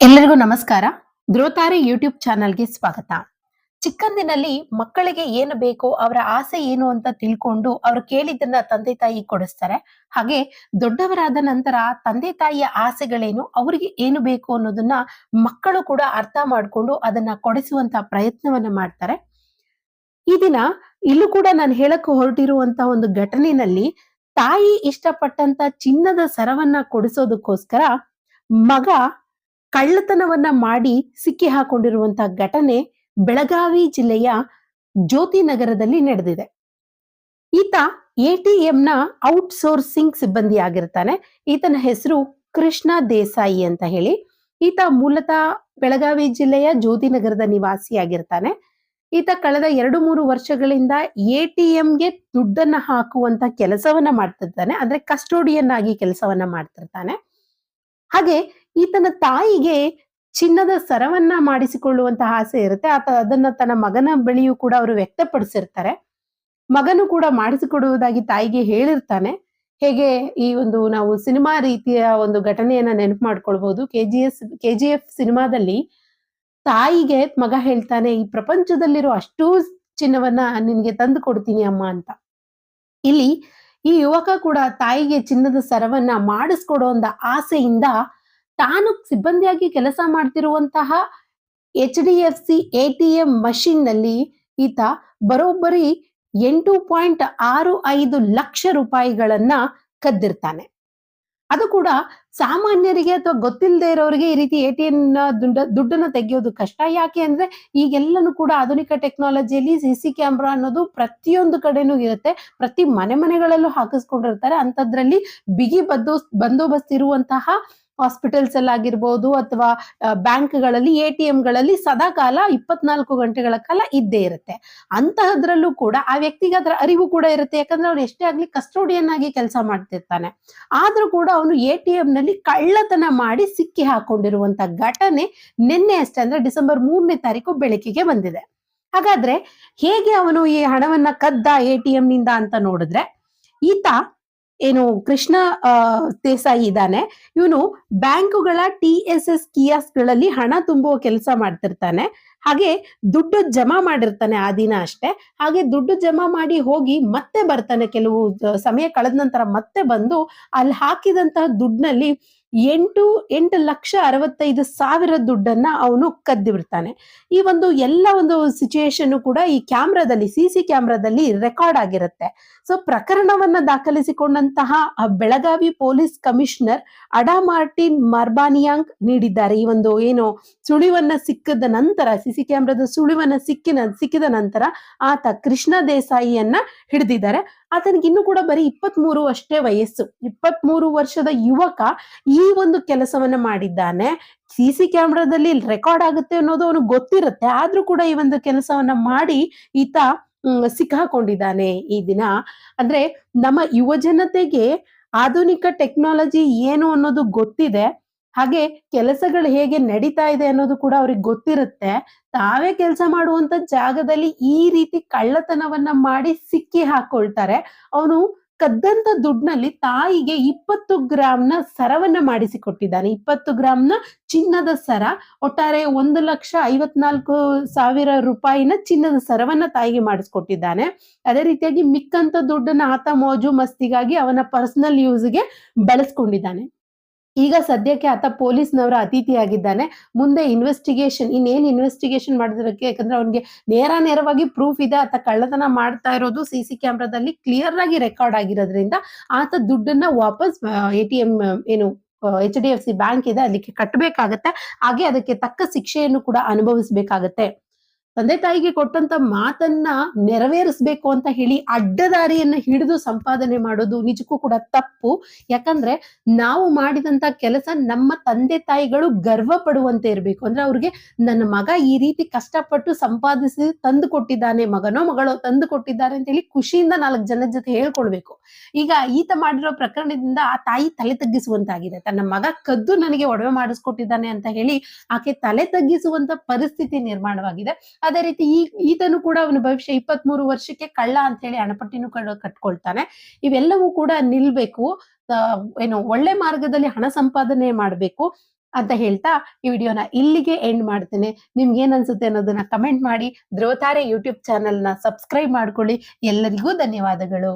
ಎಲ್ಲರಿಗೂ ನಮಸ್ಕಾರ. ಧ್ರುವತಾರೆ ಯೂಟ್ಯೂಬ್ ಚಾನಲ್ಗೆ ಸ್ವಾಗತ. ಚಿಕ್ಕಂದಿನಲ್ಲಿ ಮಕ್ಕಳಿಗೆ ಏನು ಬೇಕೋ ಅವರ ಆಸೆ ಏನು ಅಂತ ತಿಳ್ಕೊಂಡು ಅವ್ರು ಕೇಳಿದ್ದನ್ನ ತಂದೆ ತಾಯಿ ಕೊಡಿಸ್ತಾರೆ. ಹಾಗೆ ದೊಡ್ಡವರಾದ ನಂತರ ತಂದೆ ತಾಯಿಯ ಆಸೆಗಳೇನು, ಅವರಿಗೆ ಏನು ಬೇಕು ಅನ್ನೋದನ್ನ ಮಕ್ಕಳು ಕೂಡ ಅರ್ಥ ಮಾಡ್ಕೊಂಡು ಅದನ್ನ ಕೊಡಿಸುವಂತ ಪ್ರಯತ್ನವನ್ನ ಮಾಡ್ತಾರೆ. ಈ ದಿನ ಇಲ್ಲೂ ಕೂಡ ನಾನು ಹೇಳಕ್ಕೆ ಹೊರಟಿರುವಂತ ಒಂದು ಘಟನೆಯಲ್ಲಿ ತಾಯಿ ಇಷ್ಟಪಟ್ಟಂತ ಚಿನ್ನದ ಸರವನ್ನ ಕೊಡಿಸೋದಕ್ಕೋಸ್ಕರ ಮಗ ಕಳ್ಳತನವನ್ನ ಮಾಡಿ ಸಿಕ್ಕಿ ಹಾಕೊಂಡಿರುವಂತಹ ಘಟನೆ ಬೆಳಗಾವಿ ಜಿಲ್ಲೆಯ ಜ್ಯೋತಿ ನಗರದಲ್ಲಿ ನಡೆದಿದೆ. ಈತ ಎಟಿಎಂ ನ ಔಟ್ಸೋರ್ಸಿಂಗ್ ಸಿಬ್ಬಂದಿ ಆಗಿರ್ತಾನೆ ಈತನ ಹೆಸರು ಕೃಷ್ಣ ದೇಸಾಯಿ ಅಂತ ಹೇಳಿ. ಈತ ಮೂಲತಃ ಬೆಳಗಾವಿ ಜಿಲ್ಲೆಯ ಜ್ಯೋತಿ ನಗರದ ನಿವಾಸಿಯಾಗಿರ್ತಾನೆ. ಈತ ಕಳೆದ ಎರಡು ಮೂರು ವರ್ಷಗಳಿಂದ ಎಟಿಎಂಗೆ ದುಡ್ಡನ್ನ ಹಾಕುವಂತ ಕೆಲಸವನ್ನ ಮಾಡ್ತಿರ್ತಾನೆ ಅಂದ್ರೆ ಕಸ್ಟೋಡಿಯನ್ ಆಗಿ ಕೆಲಸವನ್ನ ಮಾಡ್ತಿರ್ತಾನೆ. ಹಾಗೆ ಈತನ ತಾಯಿಗೆ ಚಿನ್ನದ ಸರವನ್ನ ಮಾಡಿಸಿಕೊಳ್ಳುವಂತಹ ಆಸೆ ಇರುತ್ತೆ. ಆತ ಅದನ್ನ ತನ್ನ ಮಗನ ಬಳಿಯೂ ಕೂಡ ಅವರು ವ್ಯಕ್ತಪಡಿಸಿರ್ತಾರೆ. ಮಗನು ಕೂಡ ಮಾಡಿಸಿಕೊಡುವುದಾಗಿ ತಾಯಿಗೆ ಹೇಳಿರ್ತಾನೆ. ಹೇಗೆ ಈ ಒಂದು ನಾವು ಸಿನಿಮಾ ರೀತಿಯ ಒಂದು ಘಟನೆಯನ್ನ ನೆನಪು ಮಾಡ್ಕೊಳ್ಬಹುದು ಕೆ ಜಿ ಎಸ್ ಸಿನಿಮಾದಲ್ಲಿ ತಾಯಿಗೆ ಮಗ ಹೇಳ್ತಾನೆ, ಈ ಪ್ರಪಂಚದಲ್ಲಿರೋ ಅಷ್ಟೂ ಚಿನ್ನವನ್ನ ನಿನಗೆ ತಂದು ಕೊಡ್ತೀನಿ ಅಮ್ಮ ಅಂತ. ಇಲ್ಲಿ ಈ ಯುವಕ ಕೂಡ ತಾಯಿಗೆ ಚಿನ್ನದ ಸರವನ್ನ ಮಾಡಿಸ್ಕೊಡೋ ಆಸೆಯಿಂದ ತಾನು ಸಿಬ್ಬಂದಿಯಾಗಿ ಕೆಲಸ ಮಾಡ್ತಿರುವಂತಹ H D F C A T M ಮಷಿನ್ನಲ್ಲಿ ಈತ ಬರೋಬ್ಬರಿ ಎಂಟು ಪಾಯಿಂಟ್ ಆರು ಐದು ಲಕ್ಷ ರೂಪಾಯಿಗಳನ್ನ ಕದ್ದಿರ್ತಾನೆ. ಅದು ಕೂಡ ಸಾಮಾನ್ಯರಿಗೆ ಅಥವಾ ಗೊತ್ತಿಲ್ಲದೆ ಇರೋರಿಗೆ ಈ ರೀತಿ ಎ ಟಿ ಎಂ ದುಡ್ಡ ದುಡ್ಡನ್ನ ತೆಗೆಯೋದು ಕಷ್ಟ. ಯಾಕೆ ಅಂದ್ರೆ ಈಗೆಲ್ಲನೂ ಕೂಡ ಆಧುನಿಕ ಟೆಕ್ನಾಲಜಿಯಲ್ಲಿ ಸಿ ಸಿ ಕ್ಯಾಮ್ರಾ ಅನ್ನೋದು ಪ್ರತಿಯೊಂದು ಕಡೆನೂ ಇರುತ್ತೆ. ಪ್ರತಿ ಮನೆ ಮನೆಗಳಲ್ಲೂ ಹಾಕಿಸ್ಕೊಂಡಿರ್ತಾರೆ. ಅಂಥದ್ರಲ್ಲಿ ಬಿಗಿ ಬದ್ದೋ ಬಂದೋಬಸ್ತ್ ಇರುವಂತಹ ಹಾಸ್ಪಿಟಲ್ಸ್ ಅಲ್ಲಾಗಿರ್ಬೋದು ಅಥವಾ ಬ್ಯಾಂಕ್ಗಳಲ್ಲಿ, ಎ ಟಿ ಎಂಗಳಲ್ಲಿ ಸದಾ ಕಾಲ ಇಪ್ಪತ್ನಾಲ್ಕು ಗಂಟೆಗಳ ಕಾಲ ಇದ್ದೇ ಇರುತ್ತೆ. ಅಂತಹದ್ರಲ್ಲೂ ಕೂಡ ಆ ವ್ಯಕ್ತಿಗೆ ಅದರ ಅರಿವು ಕೂಡ ಇರುತ್ತೆ. ಯಾಕಂದ್ರೆ ಅವ್ನು ಎಷ್ಟೇ ಆಗ್ಲಿ ಕಸ್ಟೋಡಿಯನ್ ಆಗಿ ಕೆಲಸ ಮಾಡ್ತಿರ್ತಾನೆ. ಆದ್ರೂ ಕೂಡ ಅವನು ಎ ಟಿ ಎಂ ನಲ್ಲಿ ಕಳ್ಳತನ ಮಾಡಿ ಸಿಕ್ಕಿ ಹಾಕೊಂಡಿರುವಂತ ಘಟನೆ ನಿನ್ನೆ ಅಷ್ಟೇ, ಅಂದ್ರೆ ಡಿಸೆಂಬರ್ ಮೂರನೇ ತಾರೀಕು ಬೆಳಕಿಗೆ ಬಂದಿದೆ. ಹಾಗಾದ್ರೆ ಹೇಗೆ ಅವನು ಈ ಹಣವನ್ನ ಕದ್ದ ಎ ಟಿ ನಿಂದ ಅಂತ ನೋಡಿದ್ರೆ, ಈತ ಏನು ಕೃಷ್ಣ ದೇಸಾಯಿ ಇದ್ದಾನೆ. ಇವನು ಬ್ಯಾಂಕುಗಳ ಟಿ ಎಸ್ ಎಸ್ಗಳಲ್ಲಿ ಹಣ ತುಂಬುವ ಕೆಲಸ ಮಾಡ್ತಿರ್ತಾನೆ. ಹಾಗೆ ದುಡ್ಡು ಜಮಾ ಮಾಡಿರ್ತಾನೆ ಆ ದಿನ ಅಷ್ಟೇ. ಹಾಗೆ ದುಡ್ಡು ಜಮಾ ಮಾಡಿ ಹೋಗಿ ಮತ್ತೆ ಬರ್ತಾನೆ. ಕೆಲವು ಸಮಯ ಕಳೆದ ನಂತರ ಮತ್ತೆ ಬಂದು ಅಲ್ಲಿ ಹಾಕಿದಂತಹ ದುಡ್ಡಿನಲ್ಲಿ ಎಂಟು ಎಂಟು ಲಕ್ಷ ಅರವತ್ತೈದು ಸಾವಿರ ದುಡ್ಡನ್ನ ಅವನು ಕದ್ದು ಬಿಡ್ತಾನೆ. ಈ ಒಂದು ಎಲ್ಲ ಒಂದು ಸಿಚುಯೇಷನ್ ಕೂಡ ಈ ಕ್ಯಾಮ್ರಾದಲ್ಲಿ ಸಿ ಸಿ ಕ್ಯಾಮ್ರಾದಲ್ಲಿ ರೆಕಾರ್ಡ್ ಆಗಿರುತ್ತೆ. ಸೊ ಪ್ರಕರಣವನ್ನ ದಾಖಲಿಸಿಕೊಂಡಂತಹ Belagavi police commissioner Ada Martin Marbaniang ನೀಡಿದ್ದಾರೆ. ಈ ಒಂದು ಏನು ಸುಳಿವನ್ನ ಸಿಕ್ಕಿದ ನಂತರ ಸಿ ಸಿ ಕ್ಯಾಮ್ರಾದ ಸುಳಿವನ್ನ ಸಿಕ್ಕಿನ, ಸಿಕ್ಕಿದ ನಂತರ ಆತ ಕೃಷ್ಣ ದೇಸಾಯಿಯನ್ನ ಹಿಡಿದಿದ್ದಾರೆ. ಆತನಿಗೆ ಇನ್ನು ಕೂಡ ಬರೀ ಇಪ್ಪತ್ತ್ ಮೂರು ಅಷ್ಟೇ ವಯಸ್ಸು. ಇಪ್ಪತ್ತ್ ಮೂರು ವರ್ಷದ ಯುವಕ ಈ ಒಂದು ಕೆಲಸವನ್ನ ಮಾಡಿದ್ದಾನೆ. ಸಿ ಸಿ ಕ್ಯಾಮ್ರಾದಲ್ಲಿ ರೆಕಾರ್ಡ್ ಆಗುತ್ತೆ ಅನ್ನೋದು ಅವನಿಗೆ ಗೊತ್ತಿರುತ್ತೆ. ಆದ್ರೂ ಕೂಡ ಈ ಒಂದು ಕೆಲಸವನ್ನ ಮಾಡಿ ಈತ ಸಿಕ್ಕಾಕೊಂಡಿದ್ದಾನೆ ಈ ದಿನ. ಅಂದ್ರೆ ನಮ್ಮ ಯುವ ಜನತೆಗೆ ಆಧುನಿಕ ಟೆಕ್ನಾಲಜಿ ಏನು ಅನ್ನೋದು ಗೊತ್ತಿದೆ. ಹಾಗೆ ಕೆಲಸಗಳು ಹೇಗೆ ನಡೀತಾ ಇದೆ ಅನ್ನೋದು ಕೂಡ ಅವ್ರಿಗೆ ಗೊತ್ತಿರುತ್ತೆ. ತಾವೇ ಕೆಲಸ ಮಾಡುವಂತ ಜಾಗದಲ್ಲಿ ಈ ರೀತಿ ಕಳ್ಳತನವನ್ನ ಮಾಡಿ ಸಿಕ್ಕಿ ಹಾಕೊಳ್ತಾರೆ. ಅವನು ಕದ್ದಂತ ದುಡ್ಡಿನಲ್ಲಿ ತಾಯಿಗೆ ಇಪ್ಪತ್ತು ಗ್ರಾಮ್ನ ಸರವನ್ನ ಮಾಡಿಸಿಕೊಟ್ಟಿದ್ದಾನೆ. ಇಪ್ಪತ್ತು ಗ್ರಾಮ್ನ ಚಿನ್ನದ ಸರ, ಒಟ್ಟಾರೆ ಒಂದು ಲಕ್ಷ ಐವತ್ನಾಲ್ಕು ಸಾವಿರ ರೂಪಾಯಿನ ಚಿನ್ನದ ಸರವನ್ನ ತಾಯಿಗೆ ಮಾಡಿಸ್ಕೊಟ್ಟಿದ್ದಾನೆ. ಅದೇ ರೀತಿಯಾಗಿ ಮಿಕ್ಕಂತ ದುಡ್ಡನ್ನ ಆತ ಮೋಜು ಮಸ್ತಿಗಾಗಿ ಅವನ ಪರ್ಸನಲ್ ಯೂಸ್ಗೆ ಬಳಸ್ಕೊಂಡಿದ್ದಾನೆ. ಈಗ ಸದ್ಯಕ್ಕೆ ಆತ ಪೊಲೀಸ್ನವರ ಅತಿಥಿಯಾಗಿದ್ದಾನೆ. ಮುಂದೆ ಇನ್ವೆಸ್ಟಿಗೇಷನ್ ಇನ್ನೇನು ಇನ್ವೆಸ್ಟಿಗೇಷನ್ ಮಾಡೋದಕ್ಕೆ ಯಾಕಂದ್ರೆ ಅವನಿಗೆ ನೇರ ನೇರವಾಗಿ ಪ್ರೂಫ್ ಇದೆ. ಆತ ಕಳ್ಳತನ ಮಾಡ್ತಾ ಇರೋದು ಸಿ ಸಿ ಕ್ಯಾಮ್ರಾದಲ್ಲಿ ಕ್ಲಿಯರ್ ಆಗಿ ರೆಕಾರ್ಡ್ ಆಗಿರೋದ್ರಿಂದ ಆತ ದುಡ್ಡನ್ನ ವಾಪಸ್ ಎ ಟಿ ಎಂ ಏನು H D F C bank ಇದೆ. ಅದಕ್ಕೆ ಕಟ್ಟಬೇಕಾಗತ್ತೆ ಹಾಗೆ ಅದಕ್ಕೆ ತಕ್ಕ ಶಿಕ್ಷೆಯನ್ನು ಕೂಡ ಅನುಭವಿಸಬೇಕಾಗತ್ತೆ. ತಂದೆ ತಾಯಿಗೆ ಕೊಟ್ಟಂತ ಮಾತನ್ನ ನೆರವೇರಿಸ್ಬೇಕು ಅಂತ ಹೇಳಿ ಅಡ್ಡದಾರಿಯನ್ನ ಹಿಡಿದು ಸಂಪಾದನೆ ಮಾಡೋದು ನಿಜಕ್ಕೂ ಕೂಡ ತಪ್ಪು. ಯಾಕಂದ್ರೆ ನಾವು ಮಾಡಿದಂತ ಕೆಲಸ ನಮ್ಮ ತಂದೆ ತಾಯಿಗಳು ಗರ್ವ ಪಡುವಂತೆ ಇರಬೇಕು. ಅಂದ್ರೆ ಅವ್ರಿಗೆ ನನ್ನ ಮಗ ಈ ರೀತಿ ಕಷ್ಟಪಟ್ಟು ಸಂಪಾದಿಸಿ ತಂದು ಕೊಟ್ಟಿದ್ದಾನೆ, ಮಗನೋ ಮಗಳೋ ತಂದು ಕೊಟ್ಟಿದ್ದಾರೆ ಅಂತ ಹೇಳಿ ಖುಷಿಯಿಂದ ನಾಲ್ಕು ಜನ ಜೊತೆ ಹೇಳ್ಕೊಳ್ಬೇಕು. ಈಗ ಈತ ಮಾಡಿರೋ ಪ್ರಕರಣದಿಂದ ಆ ತಾಯಿ ತಲೆ ತಗ್ಗಿಸುವಂತಾಗಿದೆ. ತನ್ನ ಮಗ ಕದ್ದು ನನಗೆ ಒಡವೆ ಮಾಡಿಸ್ಕೊಟ್ಟಿದ್ದಾನೆ ಅಂತ ಹೇಳಿ ಆಕೆ ತಲೆ ತಗ್ಗಿಸುವಂತ ಪರಿಸ್ಥಿತಿ ನಿರ್ಮಾಣವಾಗಿದೆ. ಅದೇ ರೀತಿ ಈ, ಈತನು ಕೂಡ ಅವನು ಭವಿಷ್ಯ ಇಪ್ಪತ್ತ್ ಮೂರು ವರ್ಷಕ್ಕೆ ಕಳ್ಳ ಅಂತ ಹೇಳಿ ಹಣಪಟ್ಟಿನೂ ಕಟ್ಕೊಳ್ತಾನೆ. ಇವೆಲ್ಲವೂ ಕೂಡ ನಿಲ್ಬೇಕು. ಏನು ಒಳ್ಳೆ ಮಾರ್ಗದಲ್ಲಿ ಹಣ ಸಂಪಾದನೆ ಮಾಡಬೇಕು ಅಂತ ಹೇಳ್ತಾ ಈ ವಿಡಿಯೋನ ಇಲ್ಲಿಗೆ ಎಂಡ್ ಮಾಡ್ತೇನೆ. ನಿಮ್ಗೆ ಏನ್ ಅನ್ಸುತ್ತೆ ಅನ್ನೋದನ್ನ ಕಮೆಂಟ್ ಮಾಡಿ. ಧ್ರುವತಾರೆ ಯೂಟ್ಯೂಬ್ ಚಾನೆಲ್ನ ಸಬ್ಸ್ಕ್ರೈಬ್ ಮಾಡ್ಕೊಳ್ಳಿ. ಎಲ್ಲರಿಗೂ ಧನ್ಯವಾದಗಳು.